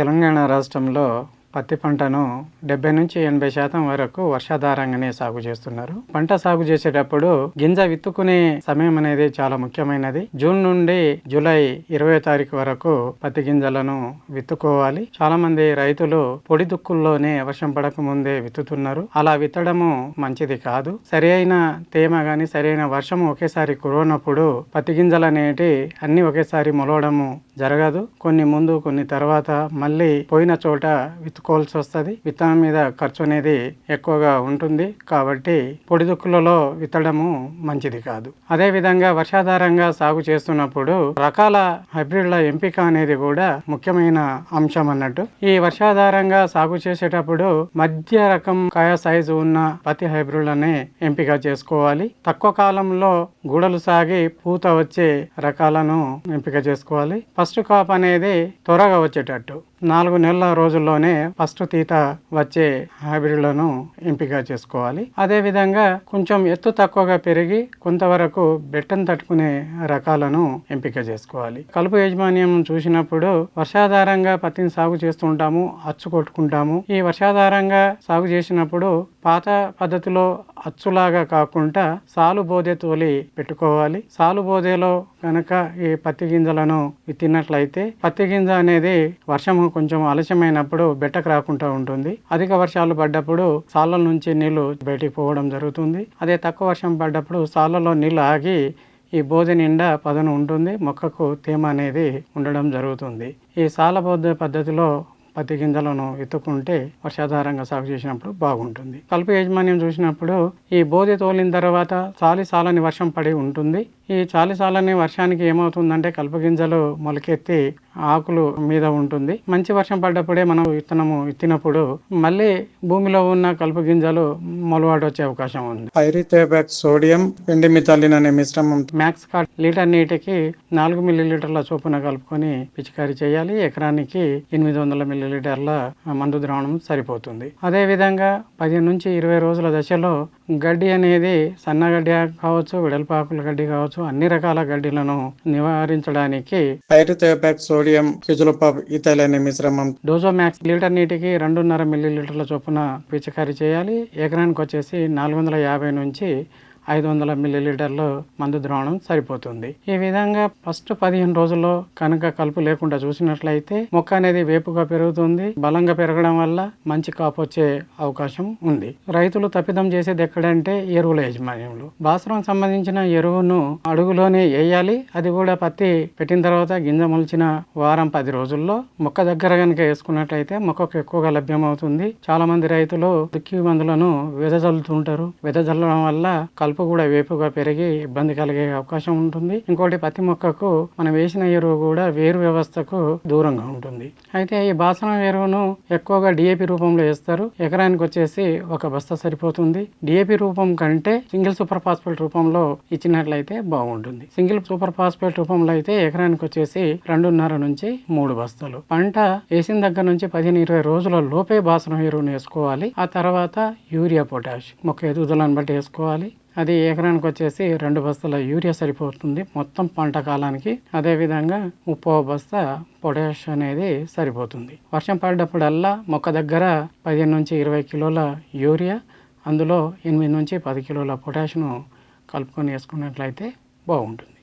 తెలంగాణ రాష్ట్రంలో పత్తి పంటను డెబ్బై నుంచి ఎనభై శాతం వరకు వర్షాధారంగానే సాగు చేస్తున్నారు. పంట సాగు చేసేటప్పుడు గింజ విత్తుకునే సమయం అనేది చాలా ముఖ్యమైనది. జూన్ నుండి జూలై ఇరవై తారీఖు వరకు పత్తి గింజలను విత్తుకోవాలి. చాలా మంది రైతులు పొడి దుక్కుల్లోనే వర్షం పడక ముందే విత్తుతున్నారు. అలా విత్తడము మంచిది కాదు. సరి అయిన తేమ గాని సరైన వర్షం ఒకేసారి కురవనప్పుడు పత్తి గింజలు అనేటి అన్ని ఒకేసారి మొలవడము జరగదు. కొన్ని ముందు కొన్ని తర్వాత మళ్ళీ పోయిన చోట విత్తుకోవాల్సి వస్తుంది. విత్తనం మీద ఖర్చు అనేది ఎక్కువగా ఉంటుంది. కాబట్టి పొడిదుక్కులలో విత్తడము మంచిది కాదు. అదే విధంగా వర్షాధారంగా సాగు చేస్తున్నప్పుడు రకాల హైబ్రిడ్ల ఎంపిక అనేది కూడా ముఖ్యమైన అంశం అన్నట్టు. ఈ వర్షాధారంగా సాగు చేసేటప్పుడు మధ్య రకం కాయ సైజు ఉన్న పత్తి హైబ్రిడ్లనే ఎంపిక చేసుకోవాలి. తక్కువ కాలంలో గూడలు సాగి పూత వచ్చే రకాలను ఎంపిక చేసుకోవాలి. ఫస్ట్ కాప్ అనేది త్వరగా వచ్చేటట్టు. నాలుగు నెలల రోజుల్లోనే ఫస్ట్ తీత వచ్చే హైబ్రిడ్లను ఎంపిక చేసుకోవాలి. అదే విధంగా కొంచెం ఎత్తు తక్కువగా పెరిగి కొంతవరకు బెట్టను తట్టుకునే రకాలను ఎంపిక చేసుకోవాలి. కలుపు యాజమాన్యం చూసినప్పుడు వర్షాధారంగా పత్తిని సాగు చేస్తుంటాము అచ్చు కొట్టుకుంటాము. ఈ వర్షాధారంగా సాగు చేసినప్పుడు పాత పద్ధతిలో అచ్చులాగా కాకుండా సాలు బోధె తోలి పెట్టుకోవాలి. సాలు బోధేలో కనుక ఈ పత్తి గింజలను విత్తినట్లయితే పత్తి గింజ అనేది వర్షము కొంచెం ఆలస్యమైనప్పుడు బెట్టకు రాకుండా ఉంటుంది. అధిక వర్షాలు పడ్డప్పుడు సాళ్ళ నుంచి నీళ్ళు బయటికి పోవడం జరుగుతుంది. అదే తక్కువ వర్షం పడ్డప్పుడు సాళ్ళలో నీళ్ళు ఆగి ఈ బోధి నిండా పదను ఉంటుంది. మొక్కకు తేమ అనేది ఉండడం జరుగుతుంది. ఈ సాలబోధ పద్ధతిలో పత్తి గింజలను ఎత్తుకుంటే వర్షాధారంగా సాగు చేసినప్పుడు బాగుంటుంది. కలుపు యాజమాన్యం చూసినప్పుడు ఈ బోధి తోలిన తర్వాత చాలి సాలని వర్షం పడి ఉంటుంది. ఈ చాలి సాలని వర్షానికి ఏమవుతుందంటే కలుపు గింజలు మొలకెత్తి ఆకులు మీద ఉంటుంది. మంచి వర్షం పడ్డప్పుడే మనం విత్తనము విత్తినప్పుడు మళ్ళీ భూమిలో ఉన్న కలుపు గింజలు మొలవాటు వచ్చే అవకాశం ఉంది. పైరితేబాక్ సోడియం ఎండిమిథాలిన్ అనే మిశ్రమం మ్యాక్స్ కార్డ్ లీటర్ నీటికి నాలుగు మిల్లీ లీటర్ల చొప్పున కలుపుకొని పిచికారీ చేయాలి. ఎకరానికి ఎనిమిది వందల మిల్లీ లీటర్ల మందు ద్రావణం సరిపోతుంది. అదే విధంగా పదిహేను నుంచి ఇరవై రోజుల దశలో గడ్డి అనేది సన్నగడ్డి కావచ్చు వెడల్పాకుల గడ్డి కావచ్చు అన్ని రకాల గడ్డిలను నివారించడానికి సోడియం సోడియం ఈథైల్ అనే మిశ్రమం. డోజోమాక్స్ లీటర్ నీటికి రెండున్నర మిల్లీ లీటర్ల చొప్పున పిచికారీ చేయాలి. ఎకరానికి వచ్చేసి నాలుగు వందల యాభై నుంచి ఐదు వందల మిల్లీలీటర్లు మందు ద్రావణం సరిపోతుంది. ఈ విధంగా ఫస్ట్ పదిహేను రోజుల్లో కనుక కలుపు లేకుండా చూసినట్లయితే మొక్క అనేది వేపుగా పెరుగుతుంది. బలంగా పెరగడం వల్ల మంచి కాపు వచ్చే అవకాశం ఉంది. రైతులు తప్పిదం చేసేది ఎక్కడంటే ఎరువుల యజమాన్యంలో. బాసరం సంబంధించిన ఎరువును అడుగులోనే వేయాలి అది కూడా పత్తి పెట్టిన తర్వాత గింజ మొలిచిన వారం పది రోజుల్లో మొక్క దగ్గర కనుక వేసుకున్నట్లయితే మొక్కకు ఎక్కువగా లభ్యమవుతుంది. చాలా మంది రైతులు దుక్కి మందులను వెదజల్లుతుంటారు. వెదజల్లడం వల్ల కలుపు కూడా వేపుగా పెరిగి ఇబ్బంది కలిగే అవకాశం ఉంటుంది. ఇంకోటి పత్తి మొక్కకు మనం వేసిన ఎరువు కూడా వేరు వ్యవస్థకు దూరంగా ఉంటుంది. అయితే ఈ బాసన ఎరువును ఎక్కువగా డిఏపి రూపంలో వేస్తారు. ఎకరానికి వచ్చేసి ఒక బస్తా సరిపోతుంది. డిఏపి రూపం కంటే సింగిల్ సూపర్ ఫాస్ఫేట్ రూపంలో ఇచ్చినట్లయితే బాగుంటుంది. సింగిల్ సూపర్ ఫాస్ఫేట్ రూపంలో అయితే ఎకరానికి వచ్చేసి రెండున్నర నుంచి మూడు బస్తాలు. పంట వేసిన దగ్గర నుంచి పదిహేను ఇరవై రోజుల లోపే బాసన ఎరువును వేసుకోవాలి. ఆ తర్వాత యూరియా పొటాష్ మొక్క ఎదుగుదలను బట్టి వేసుకోవాలి. అది ఎకరానికి వచ్చేసి రెండు బస్తాల యూరియా సరిపోతుంది. మొత్తం పంట కాలానికి అదేవిధంగా ముప్పో బస్తా పొటాష్ అనేది సరిపోతుంది. వర్షం పడేటప్పుడల్లా మొక్క దగ్గర పదిహేను నుంచి ఇరవై కిలోల యూరియా అందులో ఎనిమిది నుంచి పది కిలోల పొటాష్ను కలుపుకొని వేసుకున్నట్లయితే బాగుంటుంది.